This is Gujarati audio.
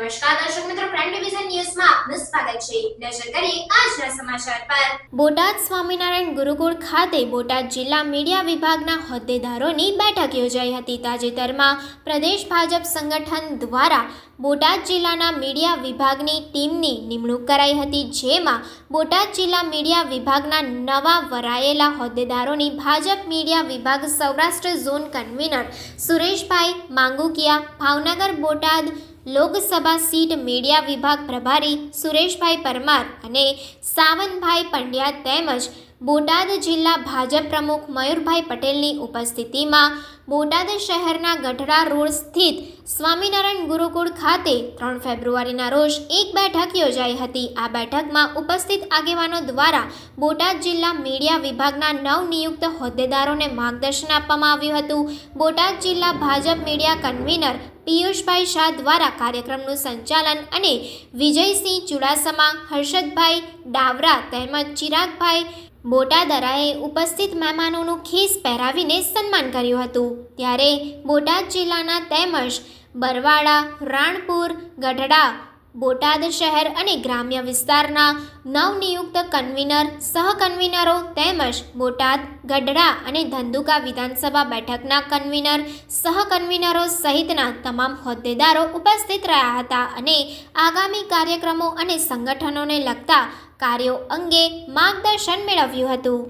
નમસ્કાર, દર્શક મિત્રો પ્રાઇમ ડિવિઝન ન્યૂઝમાં આપનું સ્વાગત છે. નજર કરીએ આજના સમાચાર પર. બોટાદ સ્વામિનારાયણ ગુરુકુળ ખાતે બોટાદ જિલ્લા મીડિયા વિભાગના હોદ્દેદારોની બેઠક યોજાઈ હતી. તાજેતરમાં પ્રદેશ ભાજપ સંગઠન દ્વારા બોટાદ જિલ્લાના મીડિયા વિભાગની ટીમની નિમણૂક કરાઈ હતી, જેમાં બોટાદ જિલ્લા મીડિયા વિભાગના નવા વરાયેલા હોદ્દેદારોની ભાજપ મીડિયા વિભાગ Saurashtra zone convener Sureshbhai Mangukiya, Bhavnagar Botad Lok Sabha seat media વિભાગ પ્રભારી સુરેશભાઈ પરમાર અને સાવનભાઈ પંડ્યા તેમજ બોટાદ જિલ્લા ભાજપ પ્રમુખ મયુરભાઈ પટેલની ઉપસ્થિતિમાં બોટાદ શહેરના ગઢડા રોડ સ્થિત સ્વામિનારાયણ ગુરુકુળ ખાતે ત્રણ ફેબ્રુઆરીના રોજ એક બેઠક યોજાઈ હતી. આ બેઠકમાં ઉપસ્થિત આગેવાનો દ્વારા બોટાદ જિલ્લા મીડિયા વિભાગના નવનિયુક્ત હોદ્દેદારોને માર્ગદર્શન આપવામાં આવ્યું હતું. બોટાદ જિલ્લા ભાજપ મીડિયા કન્વીનર પિયુષભાઈ શાહ દ્વારા કાર્યક્રમનું સંચાલન અને વિજયસિંહ ચુડાસમા, હર્ષદભાઈ ડાવરા તેમજ ચિરાગભાઈ બોટાદરાએ ઉપસ્થિત મહેમાનોનું ખીસ પહેરાવીને સન્માન કર્યું હતું. ત્યારે બોટાદ જિલ્લાના તેમજ બરવાડા રાણપુર, ગઢડા બોટાદ શહેર અને ગ્રામ્ય વિસ્તારના નવનિયુક્ત કન્વીનર સહકન્વીનરો તેમજ બોટાદ, ગઢડા અને ધંધુકા વિધાનસભા બેઠકના કન્વીનર સહકન્વીનરો સહિતના તમામ હોદ્દેદારો ઉપસ્થિત રહ્યા હતા અને આગામી કાર્યક્રમો અને સંગઠનોને લગતા કાર્યો અંગે માર્ગદર્શન મેળવ્યું હતું.